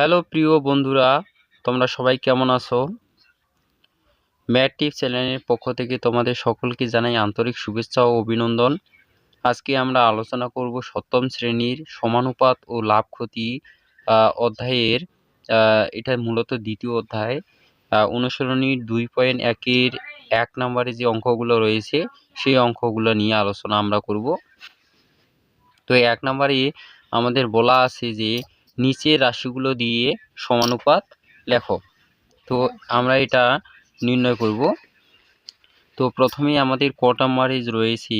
Hello প্রিয় বন্ধুরা, তোমরা সবাই কেমন আছো? ম্যাট চ্যানেলের পক্ষ থেকে তোমাদের সকলকে জানাই আন্তরিক শুভেচ্ছা ও অভিনন্দন। আজকে আমরা আলোচনা করব সপ্তম শ্রেণির সমানুপাত ও লাভ ক্ষতি অধ্যায়ের এটা মূলত দ্বিতীয় অধ্যায়। অনুশীলনীর দুই পয়েন্ট একের এক নম্বরে যে অঙ্কগুলো রয়েছে, সেই অঙ্কগুলো নিয়ে আলোচনা আমরা করব। তো এক নম্বরে আমাদের বলা আছে যে নিচের রাশিগুলো দিয়ে সমানুপাত লেখো। তো আমরা এটা নির্ণয় করব। তো প্রথমেই আমাদের কটা মারেজ রয়েছে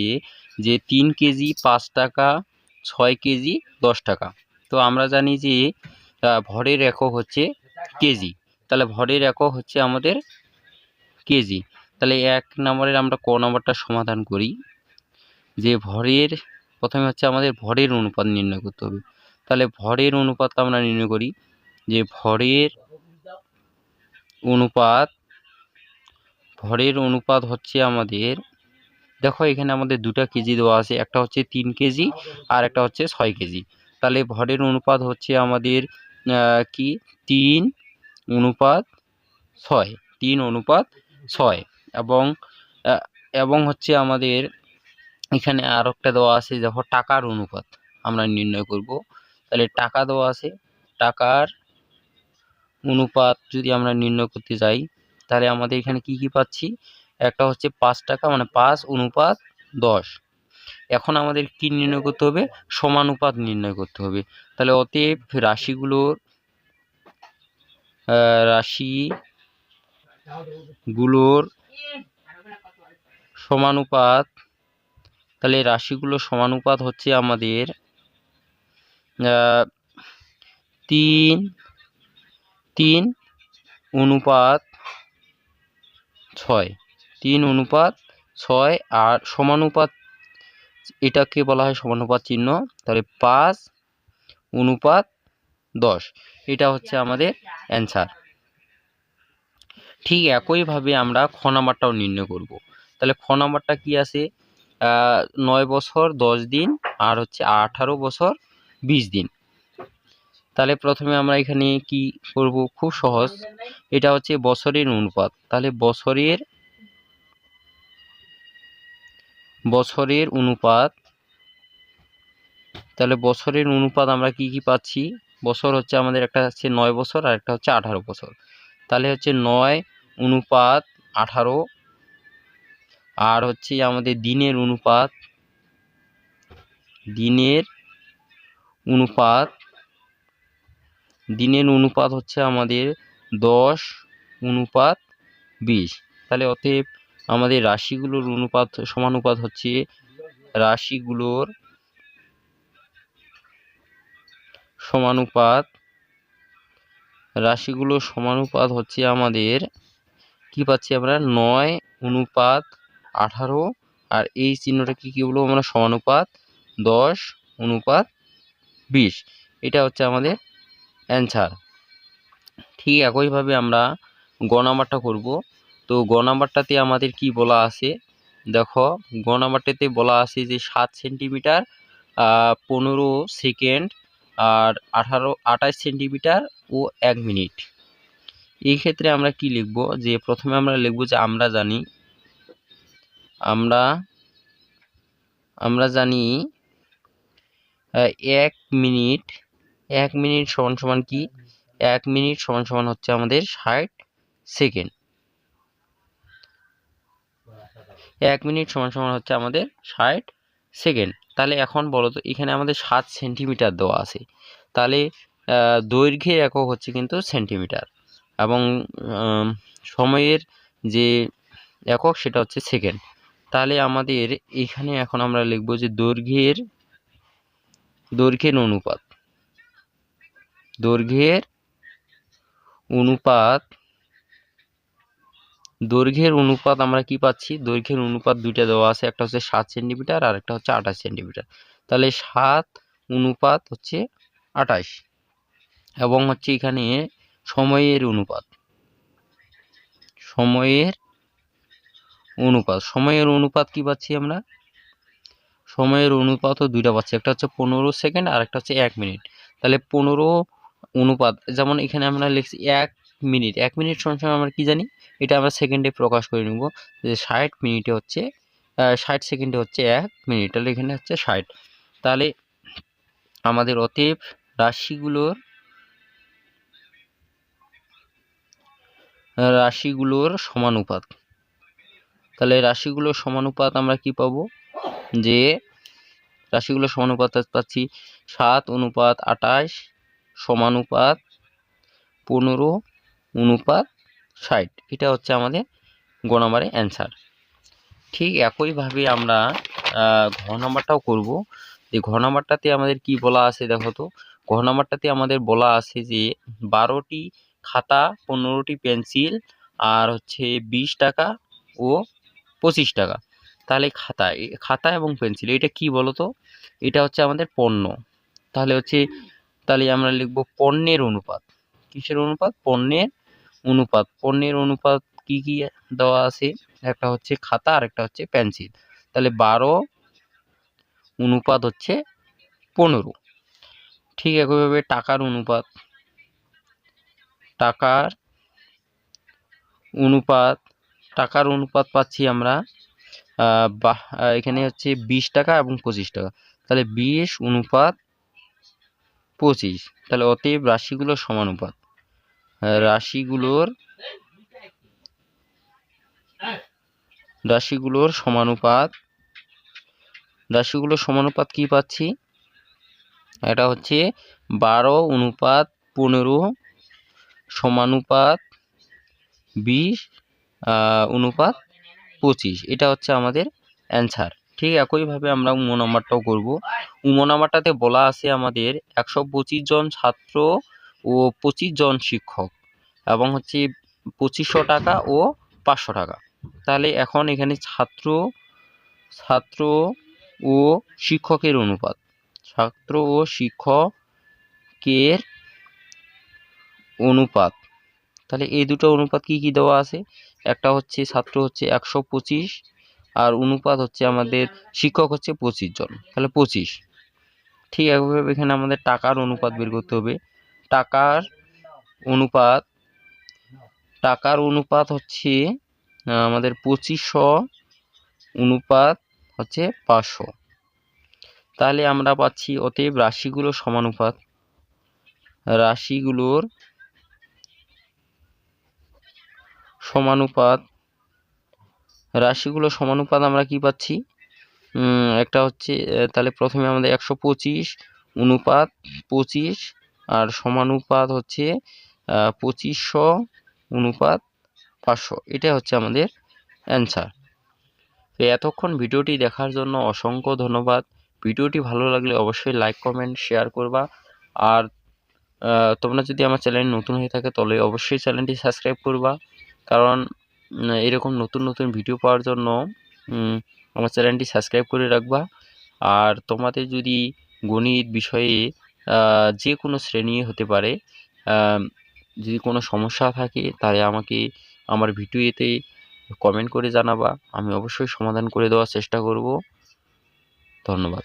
যে তিন কেজি পাঁচ টাকা, ছয় কেজি দশ টাকা। তো আমরা জানি যে ভরের একক হচ্ছে কেজি। তাহলে ভরের একক হচ্ছে আমাদের কেজি। তাহলে এক নম্বরের আমরা ক নম্বরটা সমাধান করি। যে ভরের, প্রথমে হচ্ছে আমাদের ভরের অনুপাত নির্ণয় করতে হবে। তাহলে ভরের অনুপাতটা আমরা নির্ণয় করি যে ভরের অনুপাত ভরের অনুপাত হচ্ছে আমাদের, দেখো এখানে আমাদের দুটা কেজি দেওয়া আছে, একটা হচ্ছে তিন কেজি আর একটা হচ্ছে ছয় কেজি। তাহলে ভরের অনুপাত হচ্ছে আমাদের কি? তিন অনুপাত ছয়, তিন অনুপাত ছয় এবং এবং হচ্ছে আমাদের এখানে আর একটা দেওয়া আছে, দেখো টাকার অনুপাত আমরা নির্ণয় করব। তাহলে টাকা দেওয়া আছে। টাকার অনুপাত যদি আমরা নির্ণয় করতে যাই, তাহলে আমাদের এখানে কি কি পাচ্ছি? একটা হচ্ছে পাঁচ টাকা মানে পাঁচ অনুপাত দশ। এখন আমাদের কি নির্ণয় করতে হবে? সমানুপাত নির্ণয় করতে হবে। তাহলে অতএব রাশিগুলোর রাশিগুলোর সমানুপাত, তাহলে রাশিগুলোর সমানুপাত হচ্ছে আমাদের তিন তিন অনুপাত ছয়। তিন অনুপাত ছয় আর সমানুপাত, এটাকে বলা হয় সমানুপাত চিহ্ন। তাহলে পাঁচ অনুপাত দশ, এটা হচ্ছে আমাদের অ্যান্সার। ঠিক একইভাবে আমরা খ নাম্বারটাও নির্ণয় করব। তাহলে খ নাম্বারটা কি আছে? নয় বছর, দশ দিন, আর হচ্ছে আঠারো বছর বিশ দিন। তাহলে প্রথমে আমরা এখানে কি করব? খুব সহজ। এটা হচ্ছে বছরের অনুপাত। তাহলে বছরের বছরের অনুপাত, তাহলে বছরের অনুপাত আমরা কি কি পাচ্ছি? বছর হচ্ছে আমাদের একটা হচ্ছে নয় বছর আর একটা হচ্ছে আঠারো বছর। তাহলে হচ্ছে নয় অনুপাত আঠারো। আর হচ্ছে আমাদের দিনের অনুপাত, দিনের অনুপাত। দিনের অনুপাত হচ্ছে আমাদের দশ, অনুপাত বিশ। তাহলে অতএব আমাদের রাশিগুলোর অনুপাত, সমানুপাত হচ্ছে রাশিগুলোর সমানুপাত। রাশিগুলোর সমানুপাত হচ্ছে আমাদের, কি পাচ্ছি আমরা? নয়, অনুপাত আঠারো। আর এই চিহ্নটাকে কি বলব আমরা? সমানুপাত দশ, অনুপাত বিশ। এটা হচ্ছে আমাদের অ্যান্সার ঠিক একইভাবে আমরা গ নাম্বারটা করব। তো গ নাম্বারটাতে আমাদের কি বলা আছে? দেখো, গ নাম্বারটাতে বলা আছে যে সাত সেন্টিমিটার পনেরো সেকেন্ড আর আঠারো, আঠাশ সেন্টিমিটার ও এক মিনিট। এই ক্ষেত্রে আমরা কি লিখব? যে প্রথমে আমরা লিখব যে আমরা জানি, আমরা আমরা জানি এক মিনিট এক মিনিট সমান সমান কি? এক মিনিট সমান সমান হচ্ছে আমাদের ষাট সেকেন্ড। এক মিনিট সমান সমান হচ্ছে আমাদের ষাট সেকেন্ড। তাহলে এখন বলো তো এখানে আমাদের সাত সেন্টিমিটার দেওয়া আছে। তাহলে আহ, দৈর্ঘ্যের একক হচ্ছে কিন্তু সেন্টিমিটার। এবং সময়ের যে একক সেটা হচ্ছে সেকেন্ড। তাহলে আমাদের এখানে এখন আমরা লিখব যে দৈর্ঘ্যের দৈর্ঘ্যের অনুপাত। দৈর্ঘ্যের অনুপাত দৈর্ঘ্যের অনুপাত আমরা কি পাচ্ছি? দৈর্ঘ্যের অনুপাত দুইটা দেওয়া আছে, একটা হচ্ছে সাত সেন্টিমিটার আর একটা হচ্ছে আঠাশ সেন্টিমিটার। তাহলে সাত অনুপাত হচ্ছে আঠাশ এবং হচ্ছে এখানে সময়ের অনুপাত। সময়ের অনুপাত। সময়ের অনুপাত কি পাচ্ছি আমরা? সময়ের অনুপাতও দুইটা পাচ্ছি। একটা হচ্ছে পনেরো সেকেন্ড আর একটা হচ্ছে এক মিনিট। তাহলে পনেরো অনুপাত, যেমন এখানে আমরা লিখছি এক মিনিট। এক মিনিট সমান আমরা কি জানি? এটা আমরা সেকেন্ডে প্রকাশ করে নেব। যে ষাট মিনিটে হচ্ছে ষাট সেকেন্ডে হচ্ছে এক মিনিট। তাহলে এখানে হচ্ছে ষাট। তাহলে আমাদের অতএব রাশিগুলোর রাশিগুলোর সমানুপাত। তাহলে রাশিগুলোর সমানুপাত আমরা কি পাবো? যে রাশিগুলোর সমানুপাত পাচ্ছি, সাত অনুপাত আটাশ সমানুপাত পনেরো অনুপাত ষাট। এটা হচ্ছে আমাদের গ নম্বরের অ্যান্সার। ঠিক একইভাবে আমরা ঘ নাম্বারটাও করব। যে ঘ নাম্বারটাতে আমাদের কি বলা আছে দেখো তো? ঘ নাম্বারটাতে আমাদের বলা আছে যে বারোটি খাতা, পনেরোটি পেন্সিল আর হচ্ছে বিশ টাকা ও পঁচিশ টাকা। তাহলে খাতা খাতা এবং পেন্সিল, এটা কি বলো তো এটা হচ্ছে আমাদের পণ্য। তাহলে হচ্ছে, তাহলে আমরা লিখব পণ্যের অনুপাত। কিসের অনুপাত? পণ্যের অনুপাত। পণ্যের অনুপাত কি কি দেওয়া আছে? একটা হচ্ছে খাতা, আর একটা হচ্ছে পেন্সিল। তাহলে বারো অনুপাত হচ্ছে পনেরো। ঠিক একইভাবে টাকার অনুপাত। টাকার অনুপাত টাকার অনুপাত পাচ্ছি আমরা বাহ এখানে হচ্ছে বিশ টাকা এবং পঁচিশ টাকা। তাহলে বিশ অনুপাত পঁচিশ। তাহলে অতএব রাশিগুলোর সমানুপাত। রাশিগুলোর রাশিগুলোর সমানুপাত রাশিগুলোর সমানুপাত কি পাচ্ছি? এটা হচ্ছে বারো অনুপাত পনেরো সমানুপাত বিশ অনুপাত পঁচিশ, এটা হচ্ছে আমাদের অ্যান্সার ঠিক একইভাবে আমরা উম নাম্বারটাও করব। উম নাম্বারটাতে বলা আছে আমাদের একশো পঁচিশ জন ছাত্র ও পঁচিশ জন শিক্ষক এবং হচ্ছে পঁচিশশো টাকা ও পাঁচশো টাকা। তাহলে এখন এখানে ছাত্র ছাত্র ও শিক্ষকের অনুপাত। ছাত্র ও শিক্ষকের অনুপাত। তাহলে এই দুটো অনুপাত কি কি দেওয়া আছে? একটা হচ্ছে ছাত্র হচ্ছে একশো পঁচিশ, আর অনুপাত হচ্ছে আমাদের শিক্ষক হচ্ছে পঁচিশ জন, তাহলে পঁচিশ। ঠিক একইভাবে এখানে আমাদের টাকার অনুপাত বের করতে হবে। টাকার অনুপাত টাকার অনুপাত হচ্ছে আমাদের পঁচিশশো, অনুপাত হচ্ছে পাঁচশো। তাহলে আমরা পাচ্ছি অতএব রাশিগুলো সমানুপাত। রাশিগুলোর সমানুপাত, রাশিগুলোর সমানুপাত আমরা কি পাচ্ছি? একটা হচ্ছে তাহলে প্রথমে আমাদের একশো পঁচিশ, অনুপাত পঁচিশ, আর সমানুপাত হচ্ছে পঁচিশশো, অনুপাত পাঁচশো। এটা হচ্ছে আমাদের অ্যান্সার। তো এতক্ষণ ভিডিওটি দেখার জন্য অসংখ্য ধন্যবাদ। ভিডিওটি ভালো লাগলে অবশ্যই লাইক, কমেন্ট, শেয়ার করবা। আর তোমরা যদি আমার চ্যানেল নতুন হয়ে থাকে তাহলে অবশ্যই চ্যানেলটি সাবস্ক্রাইব করবা। কারণ এরকম নতুন নতুন ভিডিও পাওয়ার জন্য আমার চ্যানেলটি সাবস্ক্রাইব করে রাখবা। আর তোমাদের যদি গণিত বিষয়ে যে কোনো শ্রেণি হতে পারে যদি কোনো সমস্যা থাকে, তাহলে আমাকে আমার ভিডিওতে কমেন্ট করে জানাবা। আমি অবশ্যই সমাধান করে দেওয়ার চেষ্টা করব। ধন্যবাদ।